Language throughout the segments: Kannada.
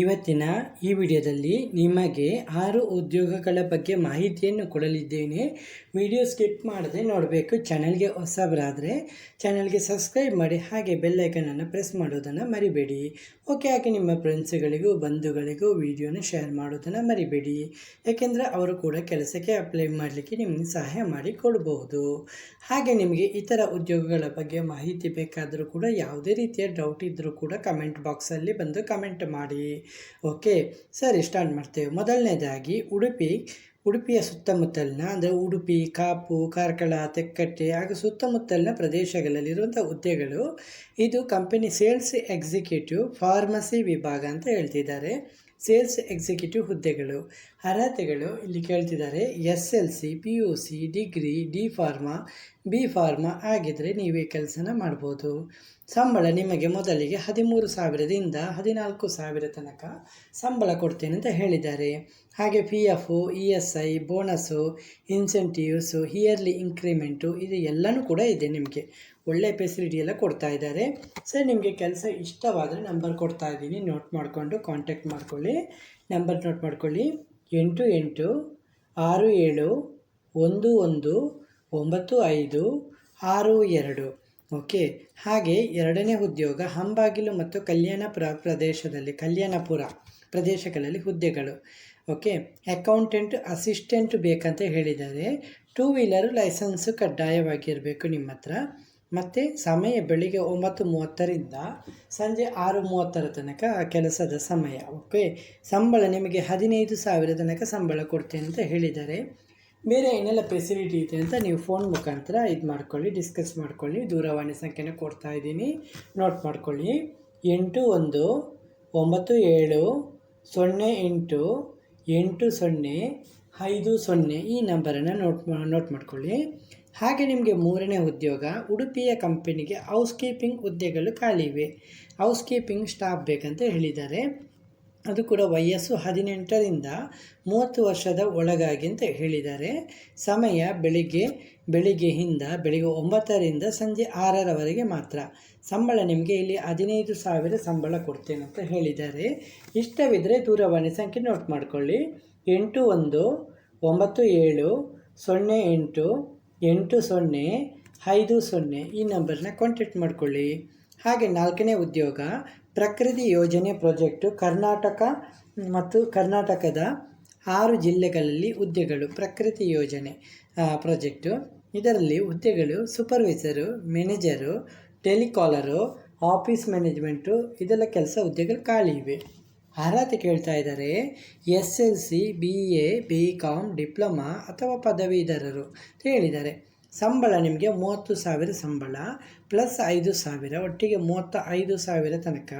ಇವತ್ತಿನ ಈ ವಿಡಿಯೋದಲ್ಲಿ ನಿಮಗೆ ಆರು ಉದ್ಯೋಗಗಳ ಬಗ್ಗೆ ಮಾಹಿತಿಯನ್ನು ಕೊಡಲಿದ್ದೇನೆ. ವಿಡಿಯೋ ಸ್ಕಿಪ್ ಮಾಡದೆ ನೋಡಬೇಕು. ಚಾನಲ್ಗೆ ಹೊಸಬರಾದರೆ ಚಾನಲ್ಗೆ ಸಬ್ಸ್ಕ್ರೈಬ್ ಮಾಡಿ, ಹಾಗೆ ಬೆಲ್ಲೈಕನನ್ನು ಪ್ರೆಸ್ ಮಾಡೋದನ್ನು ಮರಿಬೇಡಿ. ಓಕೆ, ಹಾಗೆ ನಿಮ್ಮ ಫ್ರೆಂಡ್ಸ್ಗಳಿಗೂ ಬಂಧುಗಳಿಗೂ ವಿಡಿಯೋನ ಶೇರ್ ಮಾಡೋದನ್ನು ಮರಿಬೇಡಿ. ಯಾಕೆಂದರೆ ಅವರು ಕೂಡ ಕೆಲಸಕ್ಕೆ ಅಪ್ಲೈ ಮಾಡಲಿಕ್ಕೆ ನಿಮಗೆ ಸಹಾಯ ಮಾಡಿ ಕೊಡಬಹುದು ಹಾಗೆ ನಿಮಗೆ ಇತರ ಉದ್ಯೋಗಗಳ ಬಗ್ಗೆ ಮಾಹಿತಿ ಬೇಕಾದರೂ ಕೂಡ, ಯಾವುದೇ ರೀತಿಯ ಡೌಟ್ ಇದ್ದರೂ ಕೂಡ ಕಮೆಂಟ್ ಬಾಕ್ಸಲ್ಲಿ ಬಂದು ಕಮೆಂಟ್ ಮಾಡಿ. ಓಕೆ, ಸರಿ ಸ್ಟಾರ್ಟ್ ಮಾಡ್ತೇವೆ. ಮೊದಲನೇದಾಗಿ, ಉಡುಪಿ, ಉಡುಪಿಯ ಸುತ್ತಮುತ್ತಲಿನ, ಅಂದರೆ ಉಡುಪಿ, ಕಾಪು, ಕಾರ್ಕಳ, ತೆಕ್ಕಟ್ಟೆ, ಹಾಗೂ ಸುತ್ತಮುತ್ತಲಿನ ಪ್ರದೇಶಗಳಲ್ಲಿರುವಂಥ ಹುದ್ದೆಗಳು, ಇದು ಕಂಪನಿ ಸೇಲ್ಸ್ ಎಕ್ಸಿಕ್ಯೂಟಿವ್ ಫಾರ್ಮಸಿ ವಿಭಾಗ ಅಂತ ಹೇಳ್ತಿದ್ದಾರೆ. ಸೇಲ್ಸ್ ಎಕ್ಸಿಕ್ಯೂಟಿವ್ ಹುದ್ದೆಗಳು, ಅರ್ಹತೆಗಳು ಇಲ್ಲಿ ಕೇಳ್ತಿದ್ದಾರೆ. S L C, P U C, degree, D pharma, B pharma ಆಗಿದ್ದರೆ ನೀವೇ ಕೆಲಸನ ಮಾಡ್ಬೋದು. ಸಂಬಳ ನಿಮಗೆ ಮೊದಲಿಗೆ ಹದಿಮೂರು ಸಾವಿರದಿಂದ ಹದಿನಾಲ್ಕು ಸಾವಿರ ತನಕ ಸಂಬಳ ಕೊಡ್ತೇನೆ ಅಂತ ಹೇಳಿದ್ದಾರೆ. ಹಾಗೆ P F E S I bonus incentives yearly increment ಇದು ಎಲ್ಲನೂ ಕೂಡ ಇದೆ ನಿಮಗೆ. ಒಳ್ಳೆಯ ಫೆಸಿಲಿಟಿ ಎಲ್ಲ ಕೊಡ್ತಾ ಇದ್ದಾರೆ. ಸರ್ ನಿಮಗೆ ಕೆಲಸ ಇಷ್ಟವಾದರೆ ನಂಬರ್ ಕೊಡ್ತಾ ಇದ್ದೀನಿ. ನೋಟ್ ಮಾಡಿಕೊಂಡು ಕಾಂಟ್ಯಾಕ್ಟ್ ಮಾಡ್ಕೊಳ್ಳಿ. ನಂಬರ್ ನೋಟ್ ಮಾಡ್ಕೊಳ್ಳಿ. ಎಂಟು ಎಂಟು ಆರು ಏಳು ಒಂದು ಒಂದು ಒಂಬತ್ತು ಐದು ಆರು ಎರಡು. ಓಕೆ. ಹಾಗೆ ಎರಡನೇ ಉದ್ಯೋಗ, ಹಂಬಾಗಿಲು ಮತ್ತು ಕಲ್ಯಾಣಪುರ ಪ್ರದೇಶದಲ್ಲಿ, ಕಲ್ಯಾಣಪುರ ಪ್ರದೇಶಗಳಲ್ಲಿ ಹುದ್ದೆಗಳು. ಓಕೆ. ಅಕೌಂಟೆಂಟ್, ಅಸಿಸ್ಟೆಂಟ್ ಬೇಕಂತ ಹೇಳಿದ್ದಾರೆ. ಟೂ ವೀಲರು ಲೈಸೆನ್ಸು ಕಡ್ಡಾಯವಾಗಿರಬೇಕು ನಿಮ್ಮ ಹತ್ರ. ಮತ್ತು ಸಮಯ ಬೆಳಿಗ್ಗೆ ಒಂಬತ್ತು ಮೂವತ್ತರಿಂದ ಸಂಜೆ ಆರು ಮೂವತ್ತರ ತನಕ ಕೆಲಸದ ಸಮಯ. ಓಕೆ. ಸಂಬಳ ನಿಮಗೆ ಹದಿನೈದು ಸಾವಿರ ತನಕ ಸಂಬಳ ಕೊಡ್ತೇನೆ ಅಂತ ಹೇಳಿದ್ದಾರೆ. ಬೇರೆ ಏನೆಲ್ಲ ಫೆಸಿಲಿಟಿ ಇದೆ ಅಂತ ನೀವು ಫೋನ್ ಮುಖಾಂತರ ಇದು ಮಾಡ್ಕೊಳ್ಳಿ ಡಿಸ್ಕಸ್ ಮಾಡ್ಕೊಳ್ಳಿ, ದೂರವಾಣಿ ಸಂಖ್ಯೆನ ಕೊಡ್ತಾ ಇದ್ದೀನಿ. ನೋಟ್ ಮಾಡ್ಕೊಳ್ಳಿ. ಎಂಟು ಒಂದು, ಒಂಬತ್ತು ಏಳು, ಸೊನ್ನೆ ಎಂಟು ಎಂಟು ಸೊನ್ನೆ, ಐದು ಸೊನ್ನೆ ಈ ನಂಬರನ್ನು ನೋಟ್ ನೋಟ್ ಮಾಡ್ಕೊಳ್ಳಿ. ಹಾಗೆ ನಿಮಗೆ ಮೂರನೇ ಉದ್ಯೋಗ, ಉಡುಪಿಯ ಕಂಪನಿಗೆ ಹೌಸ್ ಕೀಪಿಂಗ್ ಹುದ್ದೆಗಳು ಖಾಲಿ ಇವೆ. ಹೌಸ್ ಕೀಪಿಂಗ್ ಸ್ಟಾಫ್ ಬೇಕಂತ ಹೇಳಿದ್ದಾರೆ. ಅದು ಕೂಡ ವಯಸ್ಸು ಹದಿನೆಂಟರಿಂದ ಮೂವತ್ತು ವರ್ಷದ ಒಳಗಾಗಿ ಅಂತ ಹೇಳಿದ್ದಾರೆ. ಸಮಯ ಬೆಳಿಗ್ಗೆ ಬೆಳಿಗ್ಗೆಯಿಂದ ಬೆಳಿಗ್ಗೆ ಒಂಬತ್ತರಿಂದ ಸಂಜೆ ಆರರವರೆಗೆ ಮಾತ್ರ. ಸಂಬಳ ನಿಮಗೆ ಇಲ್ಲಿ ಹದಿನೈದು ಸಾವಿರ ಸಂಬಳ ಕೊಡ್ತೇನೆ ಅಂತ ಹೇಳಿದ್ದಾರೆ. ಇಷ್ಟವಿದ್ದರೆ ದೂರವಾಣಿ ಸಂಖ್ಯೆ ನೋಟ್ ಮಾಡಿಕೊಳ್ಳಿ. ಎಂಟು ಒಂದು, ಒಂಬತ್ತು ಏಳು, ಸೊನ್ನೆ ಎಂಟು ಎಂಟು ಸೊನ್ನೆ, ಐದು ಸೊನ್ನೆ ಈ ನಂಬರ್ನ ಕಾಂಟ್ಯಾಕ್ಟ್ ಮಾಡಿಕೊಳ್ಳಿ. ಹಾಗೆ ನಾಲ್ಕನೇ ಉದ್ಯೋಗ ಪ್ರಕೃತಿ ಯೋಜನೆ ಪ್ರಾಜೆಕ್ಟು ಕರ್ನಾಟಕ ಮತ್ತು ಕರ್ನಾಟಕದ ಆರು ಜಿಲ್ಲೆಗಳಲ್ಲಿ ಹುದ್ದೆಗಳು ಪ್ರಕೃತಿ ಯೋಜನೆ ಪ್ರಾಜೆಕ್ಟು. ಇದರಲ್ಲಿ ಹುದ್ದೆಗಳು supervisor, manager, telecaller, office management, ಇದೆಲ್ಲ ಕೆಲಸ ಹುದ್ದೆಗಳು ಖಾಲಿ ಇವೆ. ಅರ್ಹತೆ ಕೇಳ್ತಾ ಇದ್ದಾರೆ, S L C, B A, B com diploma ಅಥವಾ ಪದವೀಧರರು ಅಂತ ಹೇಳಿದ್ದಾರೆ. ಸಂಬಳ ನಿಮಗೆ ಮೂವತ್ತು ಸಾವಿರ ಸಂಬಳ ಪ್ಲಸ್ ಐದು ಸಾವಿರ, ಒಟ್ಟಿಗೆ ಮೂವತ್ತ ಐದು ಸಾವಿರ ತನಕ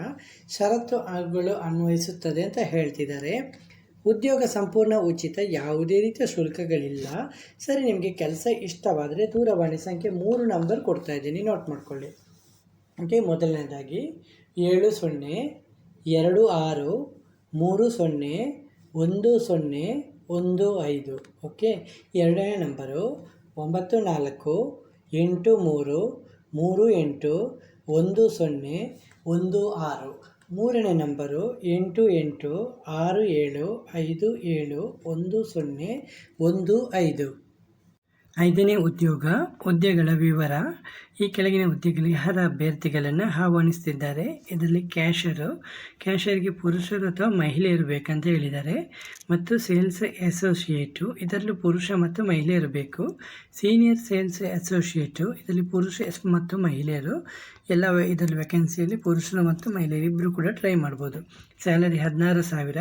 ಷರತ್ತುಗಳು ಅನ್ವಯಿಸುತ್ತದೆ ಅಂತ ಹೇಳ್ತಿದ್ದಾರೆ. ಉದ್ಯೋಗ ಸಂಪೂರ್ಣ ಉಚಿತ, ಯಾವುದೇ ರೀತಿಯ ಶುಲ್ಕಗಳಿಲ್ಲ. ಸರಿ, ನಿಮಗೆ ಕೆಲಸ ಇಷ್ಟವಾದರೆ ದೂರವಾಣಿ ಸಂಖ್ಯೆ ಮೂರು ನಂಬರ್ ಕೊಡ್ತಾ ಇದ್ದೀನಿ. ನೋಟ್ ಮಾಡ್ಕೊಳ್ಳಿ. ಓಕೆ ಮೊದಲನೇದಾಗಿ ಏಳು ಸೊನ್ನೆ, ಎರಡು ಆರು, ಮೂರು ಸೊನ್ನೆ, ಒಂದು ಸೊನ್ನೆ, ಒಂದು ಐದು. ಓಕೆ ಎರಡನೇ ನಂಬರು ಒಂಬತ್ತು ನಾಲ್ಕು, ಎಂಟು ಮೂರು ಮೂರು ಎಂಟು, ಒಂದು ಸೊನ್ನೆ, ಒಂದು ಆರು. ಮೂರನೇ ನಂಬರು ಎಂಟು ಎಂಟು, ಆರು ಏಳು, ಐದು ಏಳು, ಒಂದು ಸೊನ್ನೆ, ಒಂದು ಐದು. ಐದನೇ ಉದ್ಯೋಗ ಹುದ್ದೆಗಳ ವಿವರ. ಈ ಕೆಳಗಿನ ಹುದ್ದೆಗಳಿಗೆ ಅರ್ಹ ಅಭ್ಯರ್ಥಿಗಳನ್ನು ಆಹ್ವಾನಿಸ್ತಿದ್ದಾರೆ. ಇದರಲ್ಲಿ ಕ್ಯಾಶರು, ಕ್ಯಾಶರ್ಗೆ ಪುರುಷರು ಅಥವಾ ಮಹಿಳೆಯರು ಬೇಕಂತ ಹೇಳಿದ್ದಾರೆ. ಮತ್ತು ಸೇಲ್ಸ್ ಅಸೋಸಿಯೇಟು, ಇದರಲ್ಲಿ ಪುರುಷ ಮತ್ತು ಮಹಿಳೆಯರು ಬೇಕು. ಸೀನಿಯರ್ ಸೇಲ್ಸ್ ಅಸೋಸಿಯೇಟು, ಇದರಲ್ಲಿ ಪುರುಷ ಮತ್ತು ಮಹಿಳೆಯರು. ಎಲ್ಲ ಇದರಲ್ಲಿ ವೇಕೆನ್ಸಿಯಲ್ಲಿ ಪುರುಷರು ಮತ್ತು ಮಹಿಳೆಯರು ಇಬ್ಬರು ಕೂಡ ಟ್ರೈ ಮಾಡ್ಬೋದು. ಸ್ಯಾಲರಿ ಹದಿನಾರು ಸಾವಿರ.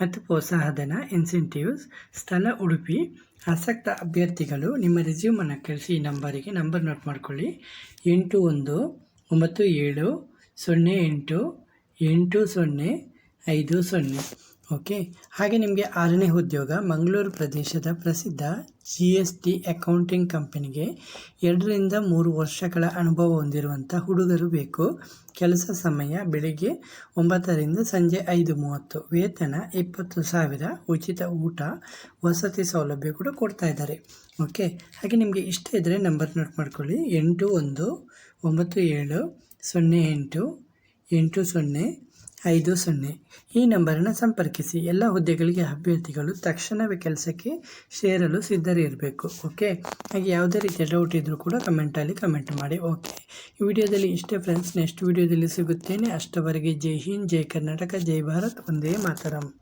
ಮತ್ತು ಪ್ರೋತ್ಸಾಹಧನ ಇನ್ಸೆಂಟಿವ್ಸ್ ಸ್ಥಳ ಉಡುಪಿ. ಆಸಕ್ತ ಅಭ್ಯರ್ಥಿಗಳು ನಿಮ್ಮ ರೆಸ್ಯೂಮನ್ನು ಕಳಿಸಿ ಈ ನಂಬರಿಗೆ ನಂಬರ್ ನೋಟ್ ಮಾಡಿಕೊಳ್ಳಿ. ಎಂಟು ಒಂದು, ಒಂಬತ್ತು, ಏಳು, ಸೊನ್ನೆ, ಎಂಟು ಎಂಟು, ಸೊನ್ನೆ, ಐದು, ಸೊನ್ನೆ. ಓಕೆ. ಹಾಗೆ ನಿಮಗೆ ಆರನೇ ಉದ್ಯೋಗ ಮಂಗಳೂರು ಪ್ರದೇಶದ ಪ್ರಸಿದ್ಧ ಜಿ ಎಸ್ ಟಿ ಅಕೌಂಟಿಂಗ್ ಕಂಪನಿಗೆ ಎರಡರಿಂದ ಮೂರು ವರ್ಷಗಳ ಅನುಭವ ಹೊಂದಿರುವಂಥ ಹುಡುಗರು ಬೇಕು. ಕೆಲಸ ಸಮಯ ಬೆಳಿಗ್ಗೆ ಒಂಬತ್ತರಿಂದ ಸಂಜೆ ಐದು ಮೂವತ್ತು, ವೇತನ ಇಪ್ಪತ್ತು ಸಾವಿರ, ಉಚಿತ ಊಟ, ವಸತಿ ಸೌಲಭ್ಯ ಕೂಡ ಕೊಡ್ತಾ ಇದ್ದಾರೆ. ಓಕೆ. ಹಾಗೆ ನಿಮಗೆ ಇಷ್ಟ ಇದ್ದರೆ ನಂಬರ್ ನೋಟ್ ಮಾಡ್ಕೊಳ್ಳಿ. ಎಂಟು ಒಂದು, ಒಂಬತ್ತು ಏಳು, ಸೊನ್ನೆ ಎಂಟು ಎಂಟು ಸೊನ್ನೆ ಐದು ಸೊನ್ನೆ. ಈ ನಂಬರನ್ನು ಸಂಪರ್ಕಿಸಿ. ಎಲ್ಲ ಹುದ್ದೆಗಳಿಗೆ ಅಭ್ಯರ್ಥಿಗಳು ತಕ್ಷಣವೇ ಕೆಲಸಕ್ಕೆ ಸೇರಲು ಸಿದ್ಧರಿರಬೇಕು. ಓಕೆ? ಹಾಗೆ ಯಾವುದೇ ರೀತಿಯ ಡೌಟ್ ಇದ್ದರೂ ಕೂಡ ಕಮೆಂಟಲ್ಲಿ ಕಮೆಂಟ್ ಮಾಡಿ. ಓಕೆ? ಈ ವಿಡಿಯೋದಲ್ಲಿ ಇಷ್ಟೇ ಫ್ರೆಂಡ್ಸ್ ನೆಕ್ಸ್ಟ್ ವಿಡಿಯೋದಲ್ಲಿ ಸಿಗುತ್ತೇನೆ. ಅಷ್ಟವರೆಗೆ ಜೈ ಹಿಂದ್, ಜೈ ಕರ್ನಾಟಕ, ಜೈ ಭಾರತ್. ಒಂದೇ ಮಾತರಂ.